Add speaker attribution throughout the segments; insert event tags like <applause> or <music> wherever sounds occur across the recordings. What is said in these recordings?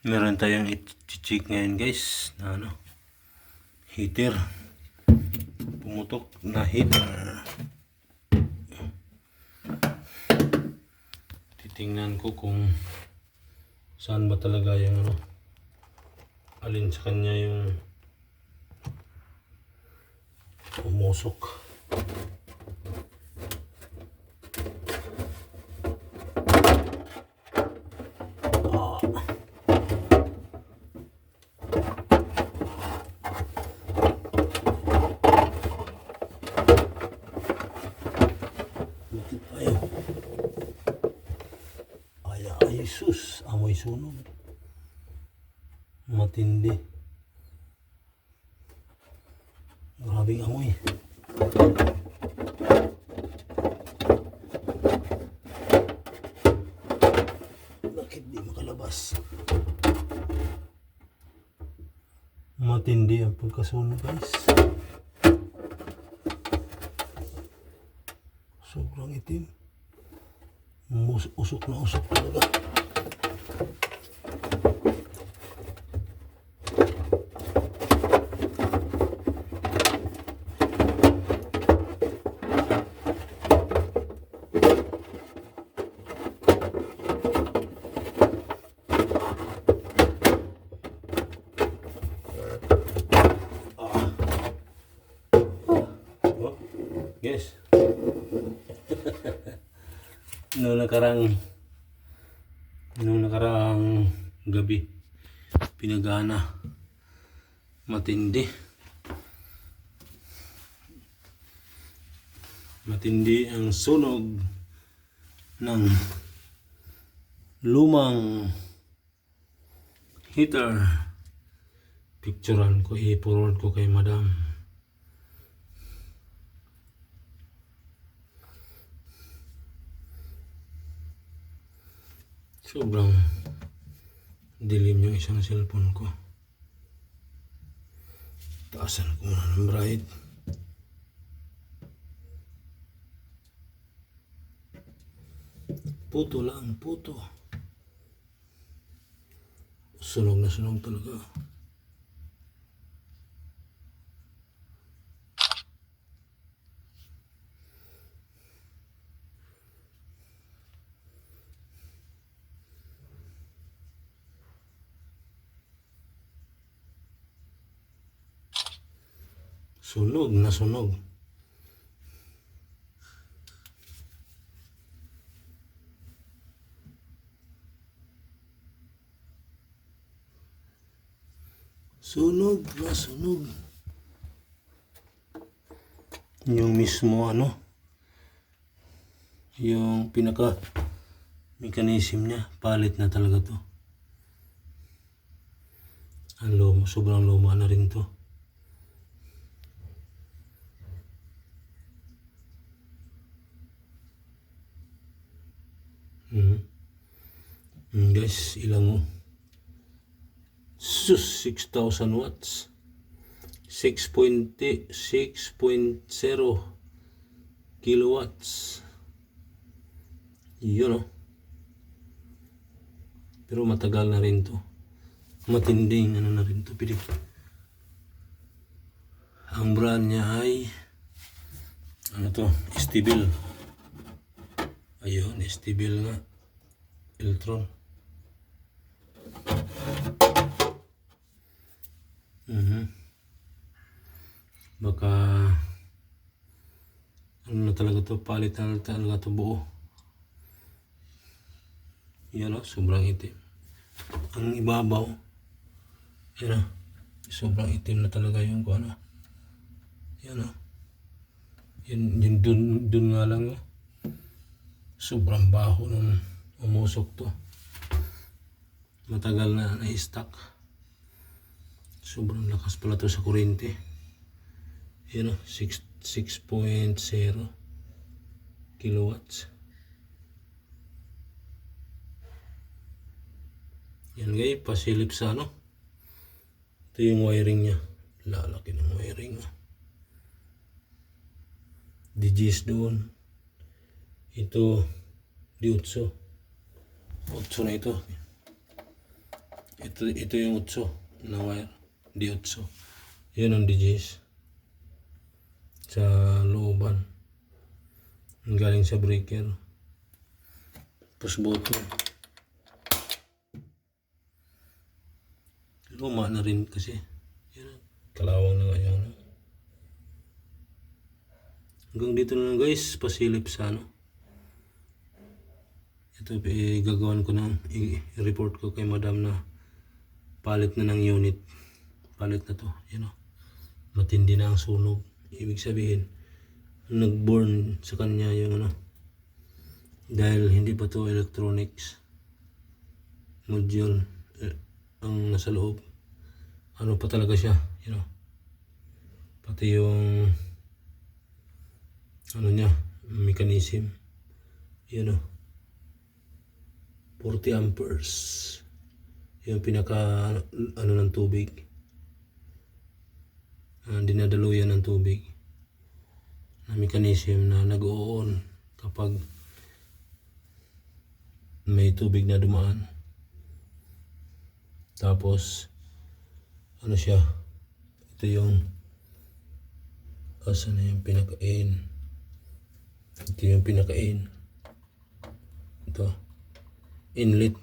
Speaker 1: Meron tayong i-check ngayon guys na ano heater. Pumutok na heater. Titingnan ko kung saan ba talaga yung ano alin sa kanya yung umusok. Ayun. Ay, sus. Amoy sunog. Matindi. Grabing amoy. Bakit di makalabas? Matindi ang pagkasunog guys. Sobrang itim. Usok na usok talaga. Yes. <laughs> Noong nakarang noong nakarang gabi pinagana. Matindi. Matindi ang sunog ng lumang heater. Picturean ko i-forward ko kay madam Sobrang dilim yung isang cellphone ko. Taasan ko muna ng bright. Puto lang, puto. Sunog na sunog talaga. Sunog na sunog. Sunog na sunog. Yung mismo ano, yung pinaka mechanism niya, palit na talaga to. Ang luma, sobrang luma na rin to. Guys, ilang? Sus, 6,000 watts. 6.0 6.0 kilowatts. Yun oh. Pero matagal na rin to. Matinding ano na rin to. Pilig. Ang brand niya ay ano to? Stibil. Ayun, Stibil nga. Eltron. Mhm. Baka ano na talaga to, palit na talaga to buo. Yan o, sobrang itim. Ang ibabaw, yan o, sobrang itim na talaga yung kung ano. Yan o. Yun, yun dun, dun nga lang o. Sobrang baho nung umusok to. Matagal na na-stuck. Sobrang lakas pala to sa kuryente. Yan o, 6 6.0 kilowatts. Yan guys, pasilip sa ano. Ito yung wiring niya. Lalaki ng wiring. Oh. DGs doon. Ito, di 8. 8 na ito. Ito, ito yung utso na wire. Di utso. Yun ang DJs. Sa looban. Galing sa breaker. Push button. Luma na rin kasi. Yan. Kalawang na ngayon. Hanggang dito na lang guys. Pasilip sa ano. Ito eh, gagawin ko na. I-report ko kay madam na palit na ng unit. Palit na to. Yan o. Matindi na ang sunog. Ibig sabihin, nag-burn sa kanya yung ano. Dahil hindi pa to electronics module eh, ang nasa loob. Ano pa talaga siya, you know. Pati yung ano niya, mechanism. Yun o. 40 amperes. Yung pinaka ano ng tubig. Uh, dinadaluyan ng tubig. Na mechanism na nag-on kapag may tubig na dumaan. Tapos ano siya? Ito yung asa na yung pinaka-in. Ito yung pinaka-in. Ito. Inlet.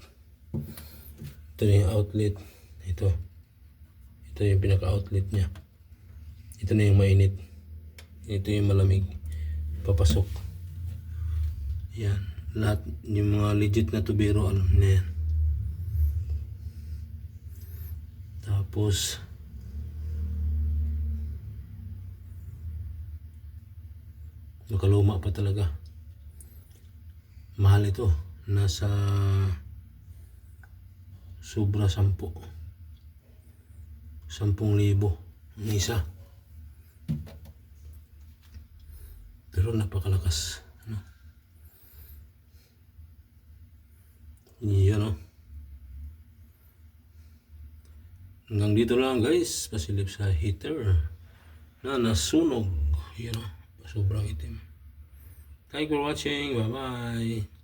Speaker 1: Ito yung outlet. Ito. Ito yung pinaka-outlet niya. Ito na yung mainit. Ito yung malamig. Papasok. Yan. Lahat yung mga legit na tubero alam na yan. Tapos nakaluma pa talaga. Mahal ito. Nasa sobra sampu. Sampung libo. Ang isa. Pero napakalakas. Ano? Yan o. Hanggang dito lang guys. Pasilip sa heater. Na nasunog. Yan o. Sobrang itim. Thank you for watching. Bye bye.